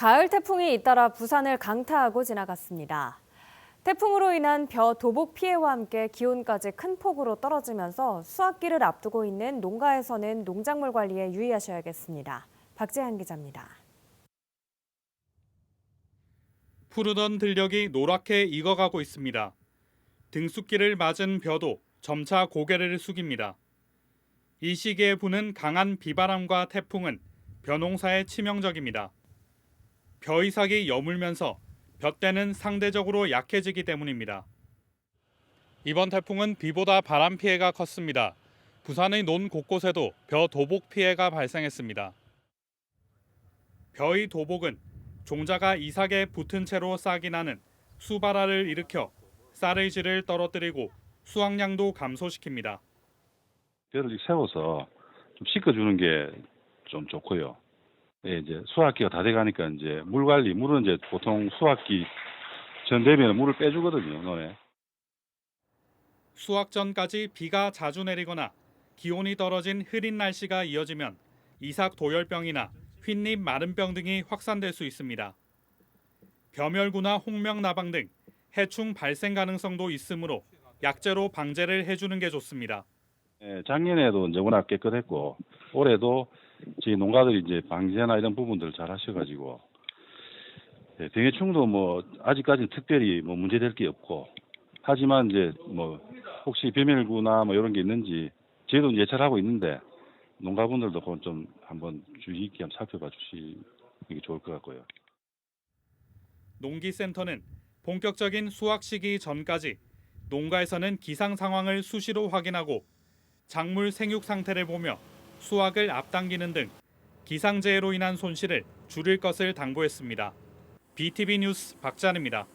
가을 태풍이 잇따라 부산을 강타하고 지나갔습니다. 태풍으로 인한 벼 도복 피해와 함께 기온까지 큰 폭으로 떨어지면서 수확기를 앞두고 있는 농가에서는 농작물 관리에 유의하셔야겠습니다. 박재한 기자입니다. 푸르던 들녘이 노랗게 익어가고 있습니다. 등숙기를 맞은 벼도 점차 고개를 숙입니다. 이 시기에 부는 강한 비바람과 태풍은 벼농사에 치명적입니다. 벼 이삭이 여물면서 벼대는 상대적으로 약해지기 때문입니다. 이번 태풍은 비보다 바람 피해가 컸습니다. 부산의 논 곳곳에도 벼 도복 피해가 발생했습니다. 벼의 도복은 종자가 이삭에 붙은 채로 싹이 나는 수발화를 일으켜 쌀의 질을 떨어뜨리고 수확량도 감소시킵니다. 벼를 세워서 좀 씻어주는 게 좀 좋고요. 예, 이제 수확기가 다 돼가니까 이제 물 관리, 물은 이제 보통 수확기 전 되면 물을 빼주거든요, 논에. 수확 전까지 비가 자주 내리거나 기온이 떨어진 흐린 날씨가 이어지면 이삭 도열병이나 휜잎 마른병 등이 확산될 수 있습니다. 벼멸구나 홍명나방 등 해충 발생 가능성도 있으므로 약재로 방제를 해주는 게 좋습니다. 예, 작년에도 이제 워낙 깨끗했고 올해도 저희 농가들이 이제 방제나 이런 부분들을 잘 하셔가지고 예, 병해충도 뭐 아직까지는 특별히 뭐 문제될 게 없고 하지만 이제 뭐 혹시 벼멸구나 뭐 이런 게 있는지 저희도 예찰 하고 있는데 농가분들도 그건 좀 한번 주의 있게 한번 살펴봐 주시는 게 좋을 것 같고요. 농기센터는 본격적인 수확 시기 전까지 농가에서는 기상 상황을 수시로 확인하고 작물 생육 상태를 보며 수확을 앞당기는 등 기상재해로 인한 손실을 줄일 것을 당부했습니다. BTV 뉴스 박찬입니다.